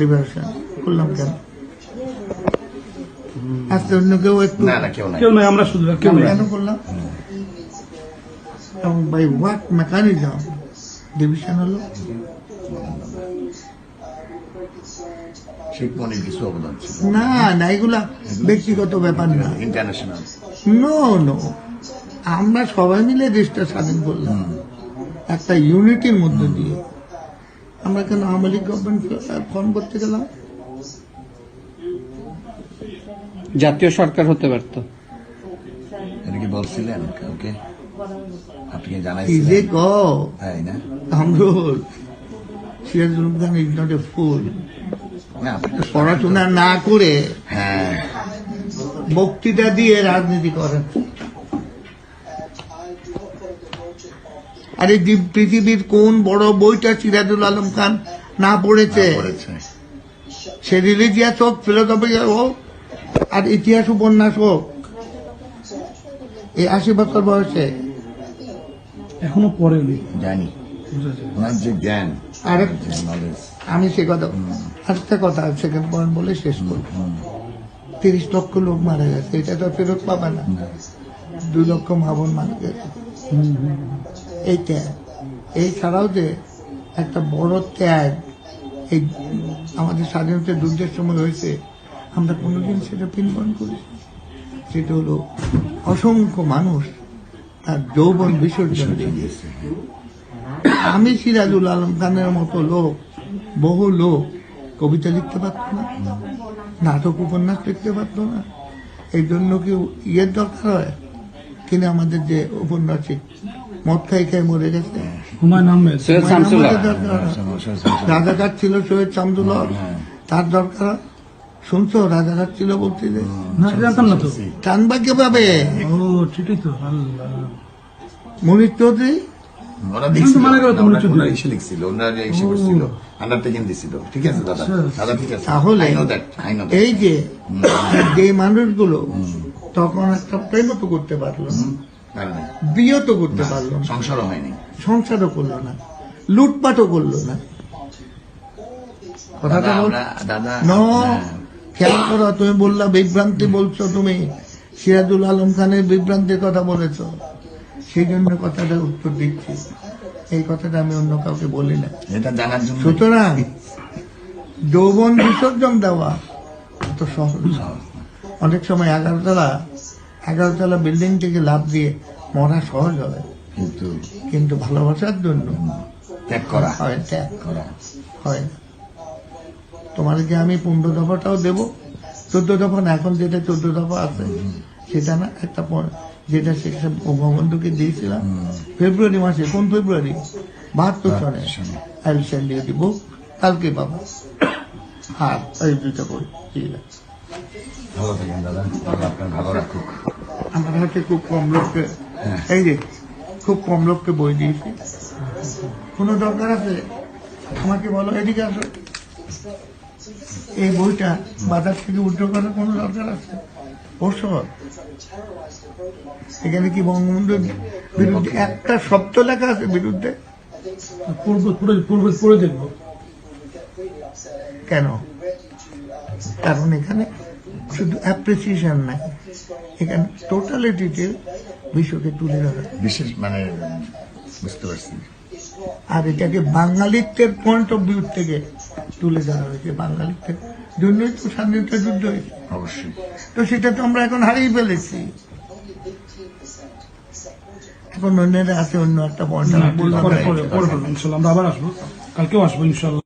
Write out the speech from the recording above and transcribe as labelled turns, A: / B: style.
A: Liberation করলাম কেন? আজকে অন্য কেউ একটু
B: না না কেউ নাই।
C: আমরা শুধু কেউ
A: কেন করলাম? বাই হোয়াট মেকানিজম ডিভিশন হলো?
B: শেখ মনির কিছু অবদান ছিল।
A: না না এগুলা ব্যক্তিগত ব্যাপার না।
B: ইন্টারন্যাশনাল
A: নো নো আমরা সবাই মিলে দেশটা স্বাধীন করলাম। একটা ইউনিটির মধ্যে দিয়ে। আমরা কেন আওয়ামী লীগ গভর্নমেন্ট ফর্ম করতে গেলাম?
D: জাতীয় সরকার হতে পারত।
B: এটা কি বলছিলেন? কাউকে? আপনি জানাইছিলেন? তাই না?
A: Kamrul Sirajul Khan is not a fool
B: আপনি
A: পড়াশোনা না করে
B: হ্যাঁ।
A: বক্তৃতা দিয়ে রাজনীতি করেন। আরে পৃথিবীর কোন বড় বইটা সিরাজুল আলম খান? না পড়েছে। সে রিলিজিয়াস হোক ফিলোসফি হোক আর ইতিহাস উপন্যাস হোক এই আশি বছর বয়সে।
C: এখনও পড়েনি।
B: জানি। ওনার যে জ্ঞান।
A: আরেক আমি সে কথা আরেকটা কথা সেকেন্ড পয়েন্ট বলে শেষ করব। তিরিশ লক্ষ লোক মারা গেছে এটা তো ফেরত পাবে না। দুই লক্ষ মাবন মারা গেছে। এই ত্যাগ এই ছাড়াও যে একটা বড় ত্যাগ এই আমাদের স্বাধীনতা যুদ্ধের সময় হয়েছে আমরা কোনোদিন সেটা পিনপন করি সেটা হলো অসংখ্য মানুষ তার যৌবন বিসর্জন দিয়েছে। আমি সিরাজুল আলম খানের মতো লোক বহু লোক কবিতা লিখতে পারত না নাটক উপন্যাস লিখতে পারত না। এই জন্য কি ইয়ের দরকার হয়? কিনা আমাদের যে উপন্যাসিক মদ খাই খাই মরে গেছে।
C: হুমায়ুন আহমেদ।
D: সৈয়দ শামসুল্লাহ।
A: রাজাঘাট ছিল শহীদ শামদুল হক তার দরকার। শুনছো? রাজাঘাট ছিল বলতে যে।
C: না জানতাম না তো।
A: টানবা কীভাবে
C: ও ঠিকই তো।
A: মনির চৌধুরী?
B: ওরা লিখছিল। লিখছিল। ওনারা ইসে করছিল আন্ডারটেকিং দিছিল। ঠিক আছে দাদা। দাদা ঠিক আছে।
A: তাহলে. এই যে যে মানুষগুলো তখন একটা প্রেম তো করতে পারল। বিয়ে তো করতে পারল না।
B: সংসারও হয়নি।
A: সংসারও করল না। লুটপাটও করল না। কথাটা খেয়াল করো তুমি বললা বিভ্রান্তি বলছো তুমি। সিরাজুল আলম খানের বিভ্রান্তির কথা বলেছ। সেই জন্য কথাটা উত্তর দিচ্ছি। এই কথাটা আমি অন্য কাউকে বলি না।
B: এটা জানার জন্য
A: সুতরাং যৌবন বিসর্জন দেওয়া এত সহজ। অনেক সময় এগারোতলা এগারোতলা বিল্ডিং থেকে লাভ দিয়ে মরা সহজ হবে।
B: কিন্তু
A: কিন্তু ভালোবাসার জন্য
B: ত্যাগ করা।
A: হয় ত্যাগ।
B: করা।
A: হয়। তোমাদেরকে আমি পনেরো দফাটাও দেব। চোদ্দ দফা না এখন যেটা চোদ্দ দফা আছে সেটা না একটা পর- যেটা সেটা বঙ্গবন্ধুকে দিয়েছিলাম। ফেব্রুয়ারি মাসে কোন ফেব্রুয়ারি? বাহাত্তর সনে। আই সেন্ড ইউ দি কালকে পাবো। আর এই দুইটা বই। ঠিক আছে।
B: ভালো থাকেন দাদা। আপনার ভালো রাখুক।
A: আমার হাতে খুব কম লোককে এই যে খুব কম লোককে বই দিয়েছি। কোনো দরকার আছে? আমাকে বলো এদিকে আসো। এই বইটা বাজার থেকে উদ্যোগ করার কোনো দরকার আছে? এখানে কি বঙ্গবন্ধুর বিরুদ্ধে একটা শব্দ লেখা আছে বিরুদ্ধে?
C: পড়ে পূর্বে পড়ে দেখব।
A: কেন? কারণ এখানে শুধু অ্যাপ্রিসিয়েশন নাই। এখানে টোটালিটিতে বিশ্বকে তুলে ধরা।
B: বিশেষ মানে বুঝতে পারছি।
A: আর এটাকে বাঙালিত্বের পয়েন্ট অফ ভিউ থেকে তুলে ধরা হয়েছে বাঙালিত্বের জন্যই তো স্বাধীনতা যুদ্ধ হয়েছে।
B: অবশ্যই।
A: তো সেটা তো আমরা এখন হারিয়ে ফেলেছি। এখন অন্যরা আছে অন্য একটা পয়েন্ট
C: আমরা আবার আসব। কালকেও আসব ইনশাল্লাহ